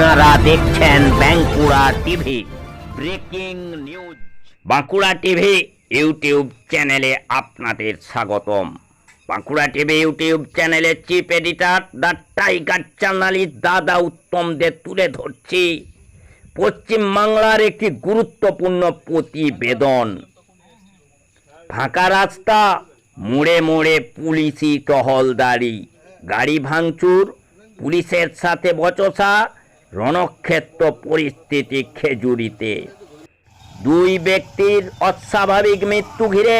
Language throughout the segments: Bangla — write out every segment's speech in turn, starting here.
আপনারা দেখছেন Bankura TV, breaking news. Bankura TV YouTube চ্যানেলে আপনাদের স্বাগতম। বাঁকুড়া টিভি ইউটিউব চ্যানেলের chief editor the tiger journalist দাদা উত্তমদের তুলে ধরছি। পশ্চিমবাংলার একটি গুরুত্বপূর্ণ প্রতিবেদন। ফাঁকা রাস্তা, মোড়ে মোড়ে পুলিশি টহলদারি। গাড়ি ভাঙচুর, পুলিশের সাথে বচসা রণক্ষেত্র পরিস্থিতি খেজুরিতে। দুই ব্যক্তির অস্বাভাবিক মৃত্যু ঘিরে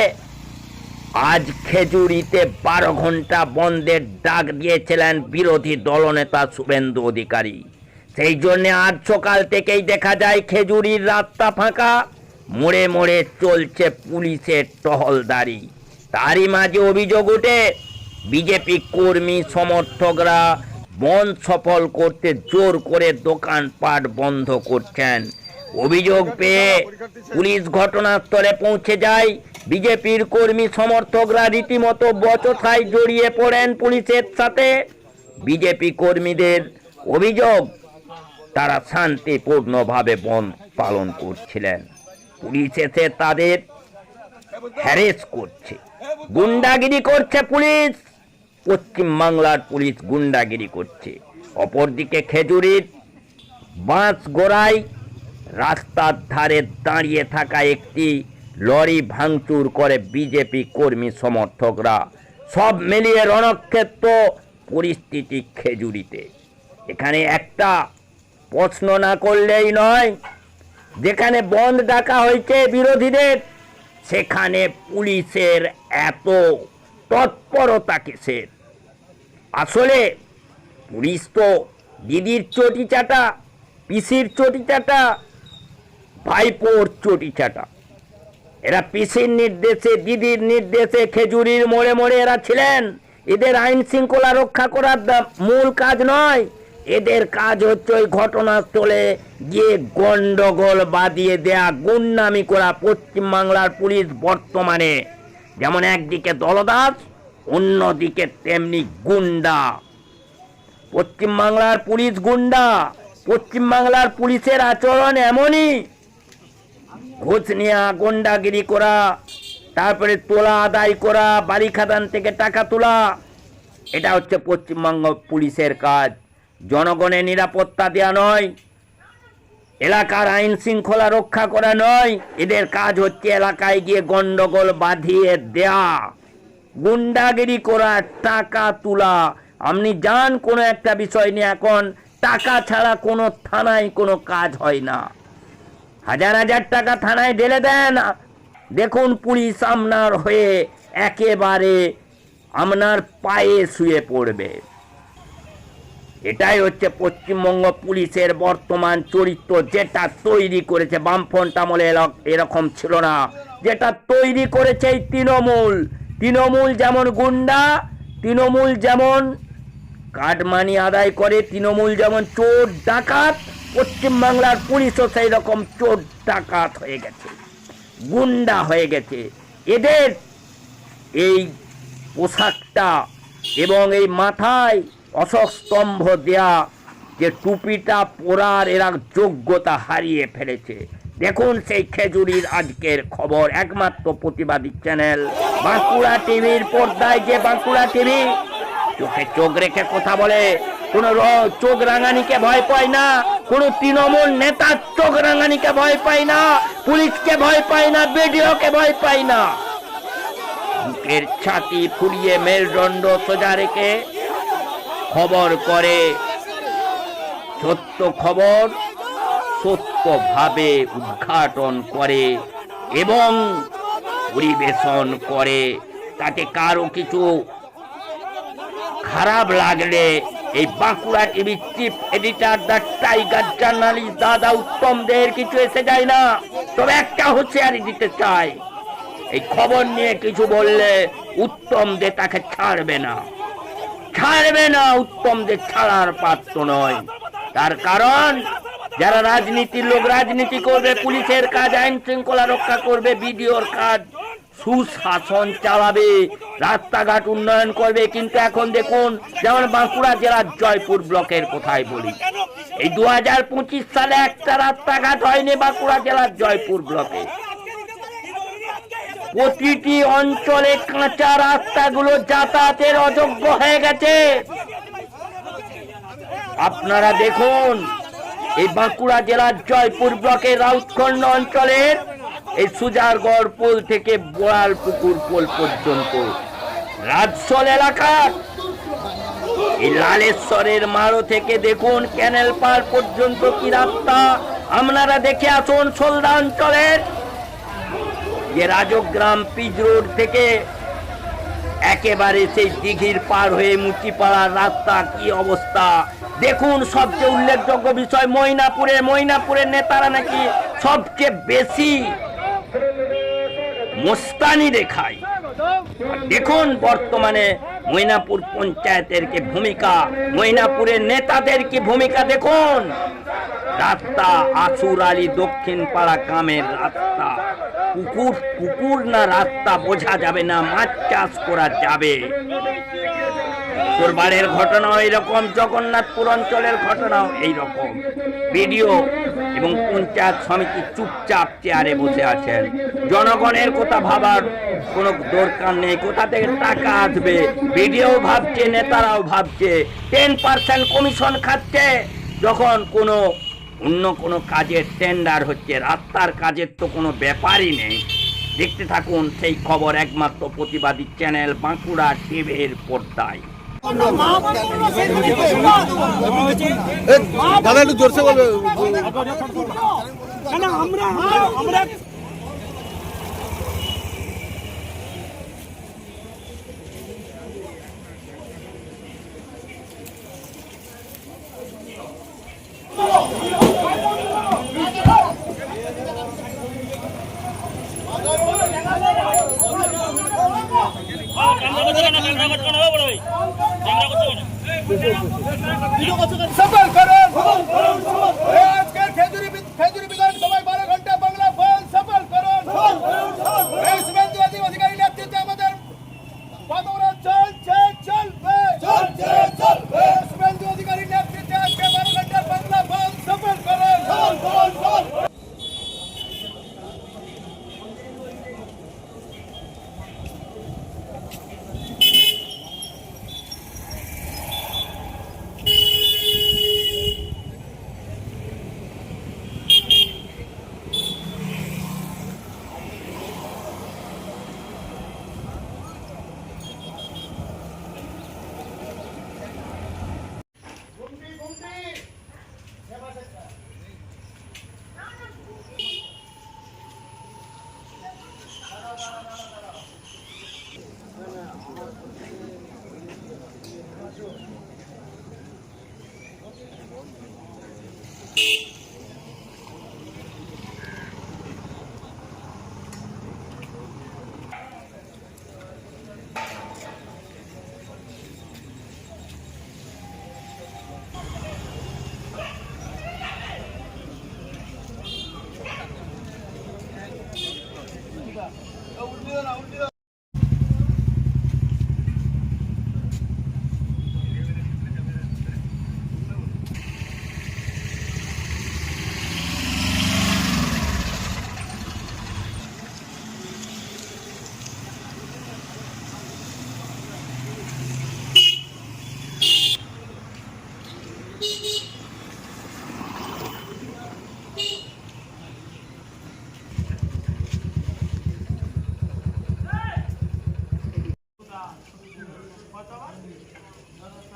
আজ খেজুরিতে বারো ঘণ্টা বন্ধের ডাক দিয়েছিলেন বিরোধী দলনেতা শুভেন্দু অধিকারী। সেই জন্য আজ সকাল থেকেই দেখা যায় খেজুরির রাস্তা ফাঁকা, মোড়ে মোড়ে চলছে পুলিশের টহলদারি। তারই মাঝে অভিযোগ ওঠে, বিজেপি কর্মী সমর্থকরা বন্ধ সফল করতে জোর করে দোকানপাট বন্ধ করছেন। অভিযোগ পেয়ে পুলিশ ঘটনাস্থলে পৌঁছে যায়। বিজেপির কর্মী সমর্থকরা রীতিমতো বচসায় জড়িয়ে পড়েন পুলিশের সাথে। বিজেপি কর্মীদের অভিযোগ, তারা শান্তিপূর্ণভাবে বন্ধ পালন করছিলেন। পুলিশ এসে তাদের হ্যারেস করছে। গুন্ডাগিরি করছে পুলিশ। পশ্চিমবাংলার পুলিশ গুন্ডাগিরি করছে। অপরদিকে খেজুরির বাঁশ গোড়ায় রাস্তার ধারে দাঁড়িয়ে থাকা একটি লরি ভাঙচুর করে বিজেপি কর্মী সমর্থকরা। সব মিলিয়ে রণক্ষেত্র পরিস্থিতি খেজুরিতে। এখানে একটা প্রশ্ন না করলেই নয়, যেখানে বন্ধ ডাকা হয়েছে বিরোধীদের, সেখানে পুলিশের এত তৎপরতা কিসের? আসলে পুলিশ তো দিদির চটি চাটা পিসির চটি চাটা ভাইপোর চটি চাটা এরা পিসির নির্দেশে, দিদির নির্দেশে খেজুরির মোড়ে মোড়ে এরা ছিলেন। এদের আইন শৃঙ্খলা রক্ষা করার মূল কাজ নয়। এদের কাজ হচ্ছে ওই ঘটনাস্থলে গিয়ে গন্ডগোল বাদিয়ে দেয়া, গুন্ডামি করা পশ্চিমবাংলার পুলিশ বর্তমানে। যেমন একদিকে দলদাস অন্যদিকে তেমনি গুন্ডা। পশ্চিমবাংলার পুলিশ গুন্ডা। পশ্চিমবাংলার পুলিশের আচরণ এমনই। ঘুষ নেওয়া গুন্ডাগিরি করা, তারপরে তোলা, আদায় করা বাড়ি খাদান থেকে টাকা তোলা, এটা হচ্ছে পশ্চিমবঙ্গ পুলিশের কাজ। জনগণের নিরাপত্তা দেওয়া নয়, এলাকার আইন শৃঙ্খলা রক্ষা করা নয়, এদের কাজ হচ্ছে এলাকায় গিয়ে গন্ডগোল বাঁধিয়ে দেয়া। গুন্ডাগিরি করা, টাকা তোলা। আপনি যান কোনো একটা বিষয় নিয়ে এখন, টাকা ছাড়া কোনো থানায় কোনো কাজ হয় না। হাজার হাজার টাকা থানায় ঢেলে দেন। দেখুন পুলিশ আপনার হয়ে একেবারে আপনার পায়ে শুয়ে পড়বে। এটাই হচ্ছে পশ্চিমবঙ্গ পুলিশের বর্তমান চরিত্র, যেটা তৈরি করেছে বামফ্রন্ট আমলে এরক- এরকম ছিল না। যেটা তৈরি করেছে এই তৃণমূল। তৃণমূল যেমন গুন্ডা, তৃণমূল যেমন কাটমানি আদায় করে, তৃণমূল যেমন চোর ডাকাত, পশ্চিমবাংলার পুলিশও সেই রকম চোর ডাকাত হয়ে গেছে, গুন্ডা হয়ে গেছে। এদের এই পোশাকটা এবং এই মাথায় অশোক স্তম্ভ দেয়া যে টুপিটা পরার এরা যোগ্যতা হারিয়ে ফেলেছে। দেখুন সেই খেজুরির আজকের খবর, একমাত্র প্রতিবাদী চ্যানেল। বাঁকুড়া টিভির পর্দায় যে বাঁকুড়া টিভি, চোখে চোখ রেখে কথা বলে। কোন চোখ রাঙানিকে ভয় পায় না, কোন তৃণমূল নেতার চোখ রাঙানিকে ভয় পায় না, পুলিশকে ভয় পায় না, বিডিওকে ভয় পায় না। বুকের ছাতি ফুলিয়ে মেরুদণ্ড সোজা রেখে খবর করে। সত্য খবর সত্যভাবে উদ্ঘাটন করে এবং পরিবেশন করে, তাতে কারও কিছু খারাপ লাগলে এই Bankura TV chief editor the tiger journalist দাদা উত্তমদের কিছু এসে যায় না। তবে একটা হুঁশিয়ারি দিতে চাই। এই খবর নিয়ে কিছু বললে উত্তম দে তাকে ছাড়বে না। ছাড়বে না, উত্তম দে ছাড়ার পাত্র নয়। তার কারণ যারা রাজনীতির লোক রাজনীতি করবে, পুলিশের কাজ, আইন শৃঙ্খলা রক্ষা করবে, বিডিওর কাজ সুশাসন চালাবে, রাস্তাঘাট উন্নয়ন করবে। কিন্তু এখন দেখুন, যেমন বাঁকুড়া জেলার জয়পুর ব্লকের কোথায় বলি। এই দু হাজার পঁচিশ সালে একটা রাস্তাঘাট হয়নি বাঁকুড়া জেলার জয়পুর ব্লকে। প্রতিটি অঞ্চলে কাঁচা রাস্তাগুলো যাতায়াতের অযোগ্য হয়ে গেছে। আপনারা দেখুন এই বাঁকুড়া জেলার জয়পুর ব্লকের রাউতখণ্ড অঞ্চলের এই সুজারগড় পোল থেকে বোয়াল পুকুর পোল পর্যন্ত। রাজসল এলাকা এই লালেশ্বরের মারো থেকে দেখুন ক্যানেল পার পর্যন্ত কি রাস্তা। আপনারা দেখে আসুন সোলদা অঞ্চলের যে রাজগ্রাম পিজ রোড থেকে একেবারে সেই দিঘির পার হয়ে মুচিপাড়ার রাস্তা কি অবস্থা। দেখুন, সবচেয়ে উল্লেখযোগ্য বিষয় ময়নাপুরের ময়নাপুরের নেতারা নাকি সবচেয়ে বেশি মোস্তানি দেখায়। দেখুন, বর্তমানে ময়নাপুর পঞ্চায়েতের কি ভূমিকা ময়নাপুরের নেতাদের কি ভূমিকা দেখুন। রাস্তা আসুর আলী দক্ষিণ পাড়া কামের রাস্তা। পুকুর পুকুর না রাস্তা, বোঝা যাবে না, মাছ চাষ করা যাবে। কোরবানের ঘটনাও এইরকম, জগন্নাথপুর অঞ্চলের ঘটনাও এইরকম। ভিডিও এবং পঞ্চায়েত সমিতি চুপচাপ চেয়ারে বসে আছেন। জনগণের কথা ভাবার কোনো দরকার নেই। কোথা থেকে টাকা আসবে? ভিডিও ভাবছে, নেতারাও ভাবছে। টেন পার্সেন্ট কমিশন খাচ্ছে। যখন কোনো অন্য কোনো কাজের টেন্ডার হচ্ছে, রাস্তার কাজের তো কোনো ব্যাপারই নেই। দেখতে থাকুন সেই খবর একমাত্র প্রতিবাদী চ্যানেল বাঁকুড়া টিভির পর্দায়। দাদা একটু জোরসে বলবে। আমরা আমরা আমরা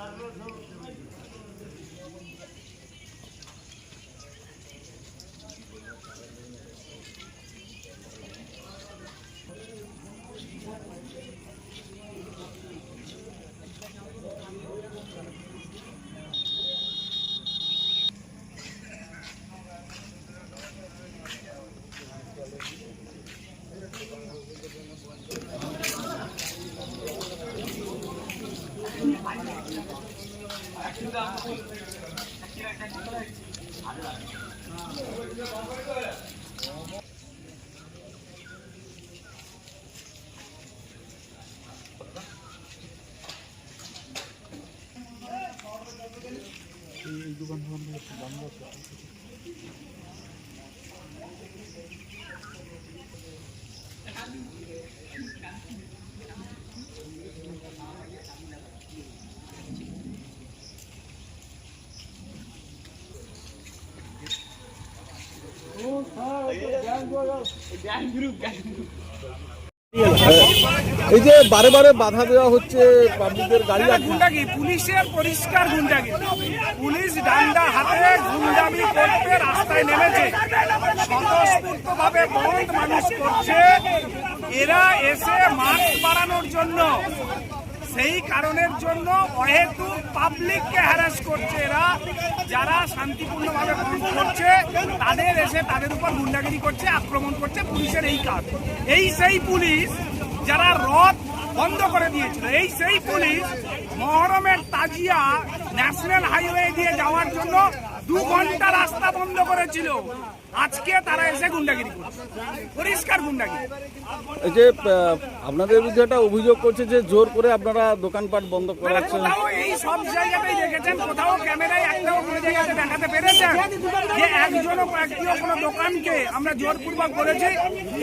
ಸರ್ವ বন্ধু বান্ধব বন্ধ আছে Gang group, gang group. এই যে বারে বারে বাধা দেওয়া হচ্ছে পাবলিকের গাড়ি গুন্ডাগি পুলিশের পরিষ্কার গুন্ডাগি পুলিশ ডান্ডা হাতে গুন্ডামি করতে রাস্তায় নেমেছে। স্বতঃস্ফূর্ত ভাবে বন্ধ মানুষ করছে। এরা এসে মাস্ক বাড়ানোর জন্য সেই কারণের জন্য অহেতু পাবলিককে হ্যারাস করছে এরা। যারা শান্তিপূর্ণভাবে বন্ধ করছে তাদের এসে তাদের উপর গুন্ডাগিরি করছে আক্রমণ করছে পুলিশের এই কাজ। এই সেই পুলিশ যারা রথ বন্ধ করে দিয়েছিল, এই সেই পুলিশ মহরমের তাজিয়া ন্যাশনাল হাইওয়ে দিয়ে যাওয়ার জন্য দু ঘণ্টা রাস্তা বন্ধ করেছিল। আজকে তারা এসে গুন্ডাগিরি করছে। পরিষ্কার গুন্ডাগিরি। এই যে আপনাদের বিরুদ্ধে একটা অভিযোগ করছে যে জোর করে আপনারা দোকানপাট বন্ধ মানে করাচ্ছেন। এই সব জায়গাতেই দেখেছেন কোথাও ক্যামেরায় একটাও কোনো জায়গাতে দেখাতে পেরেছেন যে একজনও একটিও কোনো দোকানকে আমরা জোরপূর্বক করেছি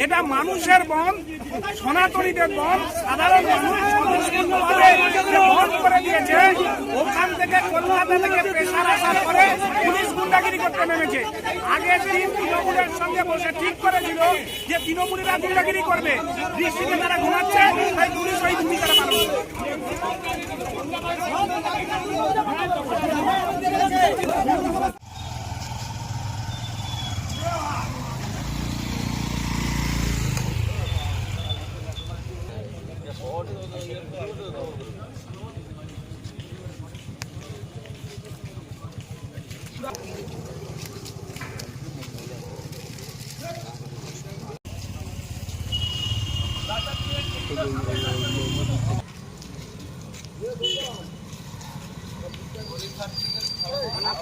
এটা মানুষের বন সনাতনীদের বন সাধারণ মানুষ বন্ধ করে দিয়েছে ওখান থেকে কলকাতা থেকে প্রেশার আসার পরে পুলিশ গুন্ডাগিরি করতে নেমেছে। আগের দিন তৃণমূলের সঙ্গে বসে ঠিক করেছিল যে তৃণমূলেরা গুন্ডাগিরি করবে দৃষ্টিতে তারা ঘুমাচ্ছে, তাই পুলিশ ওই ভূমিকা পালন করবে।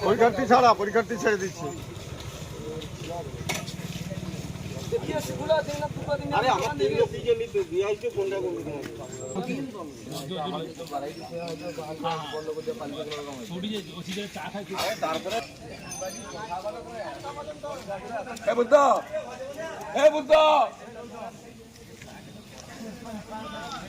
পরীক্ষার্থী ছাড়া পরীক্ষার্থী ছেড়ে দিচ্ছি। হে বুদ্ধ! হে বুদ্ধ!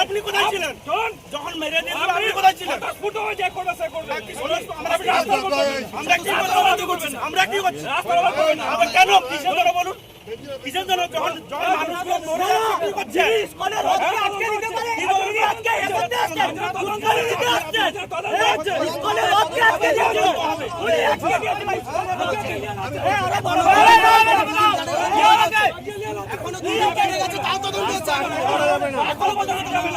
আপনি কোথায় ছিলেন? যখন মেরে দিয়েছিল আপনি কোথায় ছিলেন? আমরা কি রাস্তা করছি আমরা কি করছি? আবার কেন? কিসের জন্য বলুন? কিসের জন্য? যখন যখন মানুষগুলো মরে কি করছে এখনও দুই কেটে গেছে তাও তো হচ্ছে এখনও পর্যন্ত যাবে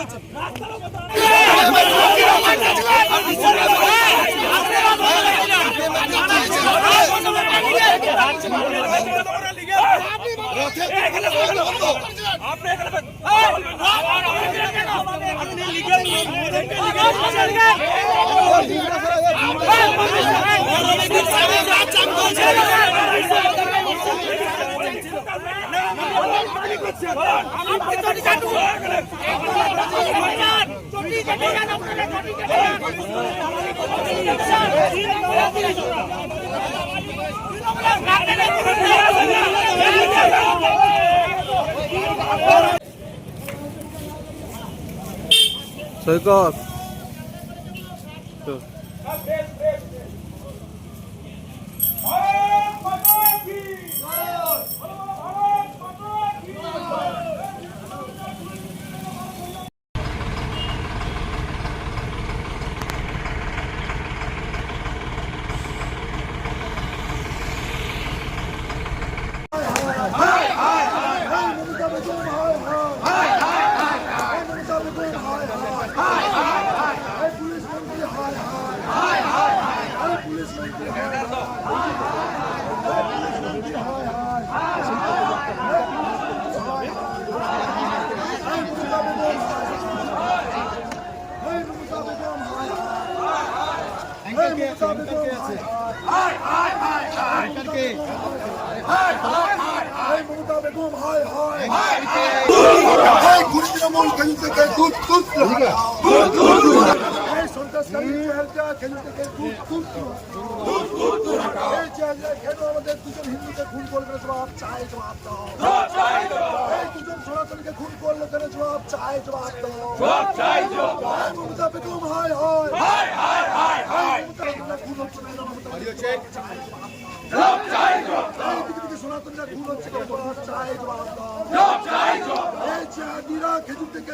না এখানে বলবেন বন্ধ। আপনি এখানে বলবেন। আপনি লিগ্যাল সৈকত ঘুরি তৃণমূল খেজুর থেকে এই সন্ত্রাসকারী খেজুর থেকে দুধ দুধ এই চেহারা কেন আমাদের দুজন হিন্দুকে খুন করবে জবাব চাই জবাব দাও এই দুজন সনাতনীকে খুন করলে কেন জবাব চাই জবাব দাও এই মমতা বেগম হায় হায় এই মমতা বেগমের খুন হচ্ছে না, মমতা এই দিকে দিকে সনাতনীরা খুন হচ্ছে কেন জবাব চাই জবাব দাও এই চেহারা খেজুর থেকে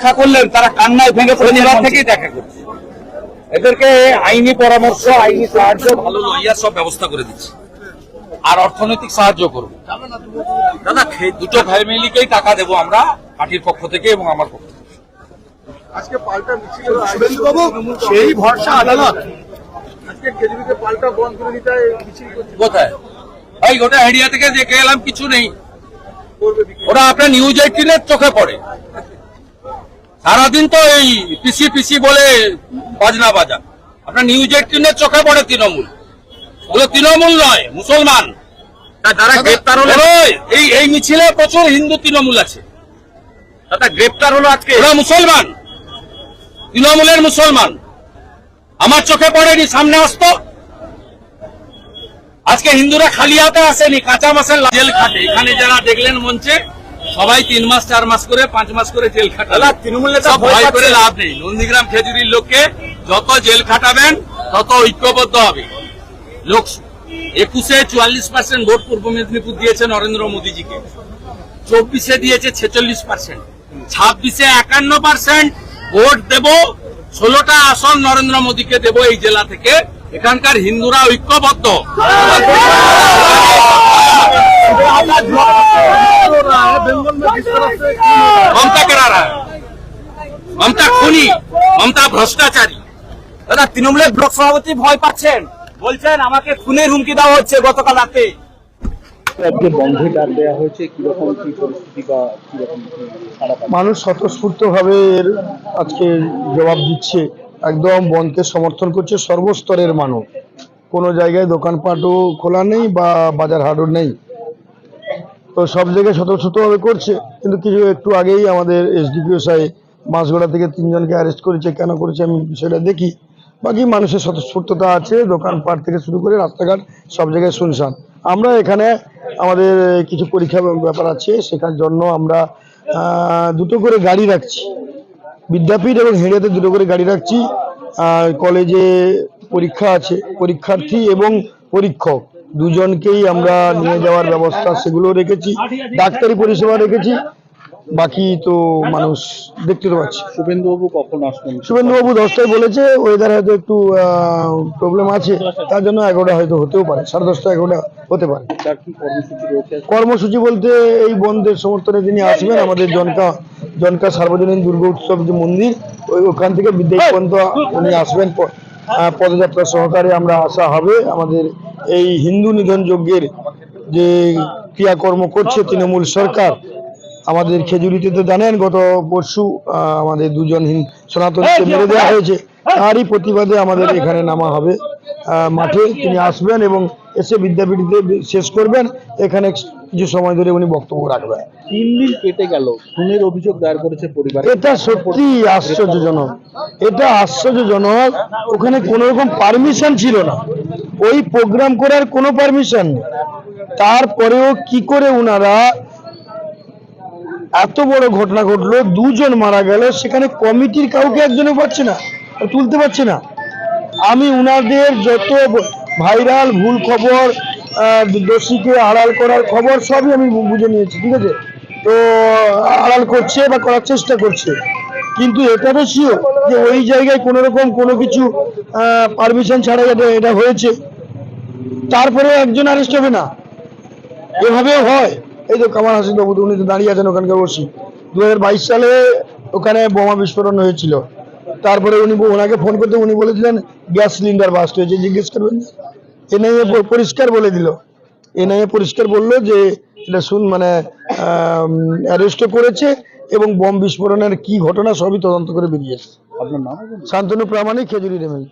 দেখা করলেন তারা কান্নায় ভেঙে পরিবার থেকেই দেখা করছে। এদেরকে আইনি পরামর্শ আইনি সাহায্য ভালো সব ব্যবস্থা করে দিচ্ছে। আর অর্থনৈতিক সাহায্য করব। দাদা দুটো ফ্যামিলিকেই টাকা দেবো আমরা পার্টির পক্ষ থেকে এবং আমার পক্ষ থেকে। শুভেন্দুবাবু সেই ভরসা আদালত। আজকে কেজরিকে পাল্টা বন্ধ করে দিতে মিছিল কোথায়? ভাই ওটা হেডিয়া থেকে দেখে এলাম কিছু নেই। ওরা আপনার নিউজ এইটিনের চোখে পড়ে। সারাদিন তো এই পিসি পিসি বলে বাজনা বাজা। আপনার নিউজ এইটিনের চোখে পড়ে তৃণমূল। ওগুলো তৃণমূল নয় মুসলমান। যারা গ্রেপ্তার হলো এই এই মিছিলে প্রচুর হিন্দু তৃণমূল আছে। দাদা গ্রেপ্তার হলো আজকে? ওরা মুসলমান। তৃণমূলের মুসলমান। আমার চোখে পড়েনি সামনে আসতো। আজকে হিন্দুরা খালি হাতে আসেনি কাঁচা মাসের জেল খাটে। এখানে যারা দেখলেন মঞ্চে সবাই তিন মাস চার মাস করে পাঁচ মাস করে জেল খাটে তৃণমূল ভয় করে লাভ নেই। নন্দীগ্রাম খেজুরির লোককে যত জেল খাটাবেন তত ঐক্যবদ্ধ হবে। লোক একুশে চুয়াল্লিশ পার্সেন্ট ভোট পূর্ব মেদিনীপুর দিয়েছে নরেন্দ্র মোদীজিকে। চব্বিশে দিয়েছে ছেচল্লিশ পার্সেন্ট ছাব্বিশে একান্ন পার্সেন্ট ভোট দেব ষোলোটা আসন নরেন্দ্র মোদীকে দেব এই জেলা থেকে। এখানকার হিন্দুরা ঐক্যবদ্ধ। মমতা কেরারা মমতা খুনি মমতা ভ্রষ্টাচারী। দাদা তৃণমূলের ব্লক সভাপতি ভয় পাচ্ছেন। বলছেন আমাকে খুনের হুমকি দেওয়া হচ্ছে গতকাল রাতে। আজকে বন্ধে ডাক দেওয়া হয়েছে কীরকম কি পরিস্থিতি বা কীরকম কি সারা পাচ্ছে? মানুষ স্বতঃস্ফূর্তভাবে এর আজকে জবাব দিচ্ছে। একদম বনকে সমর্থন করছে সর্বস্তরের মানুষ। কোনো জায়গায় দোকানপাটও খোলা নেই বা বাজার হাটও নেই। তো সব জায়গায় স্বতঃস্ফূর্তভাবে করছে। কিন্তু কিছু একটু আগেই আমাদের এসডিপিও সাহেব মাছগড়া থেকে তিনজনকে অ্যারেস্ট করেছে। কেন করেছে আমি বিষয়টা দেখি। বাকি মানুষের স্বতঃস্ফূর্ততা আছে। দোকানপাট থেকে শুরু করে রাস্তাঘাট সব জায়গায় শুনশান। আমরা এখানে আমাদের কিছু পরীক্ষা ব্যাপার আছে। সেখার জন্য আমরা দুটো করে গাড়ি রাখছি। বিদ্যাপীঠ এবং হেড়িয়াতে দুটো করে গাড়ি রাখছি। আর কলেজে পরীক্ষা আছে, পরীক্ষার্থী এবং পরীক্ষক। দুজনকেই আমরা নিয়ে যাওয়ার ব্যবস্থা সেগুলো রেখেছি, ডাক্তারি পরিষেবা রেখেছি। বাকি তো মানুষ দেখতে তো পাচ্ছি। শুভেন্দুবাবু কখন আসবেন? শুভেন্দুবাবু দশটায় বলেছে ওয়েদার হয়তো একটু প্রবলেম আছে তার জন্য এগারোটা হয়তো হতেও পারে সাড়ে দশটা এগারোটা হতে পারে। কর্মসূচি বলতে এই বন্ধের সমর্থনে তিনি আসবেন আমাদের জনকা জনকা সার্বজনীন দুর্গা উৎসব যে মন্দির ওই ওখান থেকে বিদ্যাপীঠ পর্যন্ত উনি আসবেন। পদযাত্রা সহকারে আমরা আসা হবে। আমাদের এই হিন্দু নিধন যজ্ঞের যে ক্রিয়াকর্ম করছে তৃণমূল সরকার আমাদের খেজুরিতে তো জানেন গত পরশু আমাদের দুজন সনাতনীকে মেরে দেওয়া হয়েছে। তারই প্রতিবাদে আমাদের এখানে নামা হবে। মাঠে তিনি আসবেন এবং এসে বিদ্যাপীঠে শেষ করবেন। এখানে কিছু সময় ধরে উনি বক্তব্য রাখবেন। তিন দিন কেটে গেল। খুনের অভিযোগ দায়ের করেছে পরিবার এটা সত্যি আশ্চর্যজনক। এটা আশ্চর্যজনক। ওখানে কোনো রকম পারমিশন ছিল না। ওই প্রোগ্রাম করার কোনো পারমিশন নেই তারপরেও কি করে ওনারা এত বড় ঘটনা ঘটলো, দুজন মারা গেল, সেখানে কমিটির কাউকে একজনও পাচ্ছে না তুলতে পারছে না। আমি উনাদের যত ভাইরাল ভুল খবর দোষীকে আড়াল করার খবর, সবই আমি বুঝে নিয়েছি, ঠিক আছে? তো, আড়াল করছে বা করার চেষ্টা করছে, কিন্তু এটা তো শিও যে ওই জায়গায় কোনো রকম কোনো কিছু পারমিশন ছাড়া এটা এটা হয়েছে। তারপরে একজন অ্যারেস্ট হবে না। এভাবেও হয়। এই তো কামাল হাসিন বাবু উনি তো দাঁড়িয়ে আছেন ওখানকার বসি। দু হাজার বাইশ সালে ওখানে বোমা বিস্ফোরণ হয়েছিল। তারপরে উনি ওনাকে ফোন করতে উনি বলেছিলেন গ্যাস সিলিন্ডার বাস্ট হয়েছে। জিজ্ঞেস করবেন। এনআইএ পরিষ্কার বলে দিল। এনআইএ পরিষ্কার বলল যে এটা শুন মানে অ্যারেস্টও করেছে এবং বম বিস্ফোরণের কি ঘটনা সবই তদন্ত করে বেরিয়েছে আপনার নাম? শান্তনু প্রামাণিক খেজুরি রেমেল।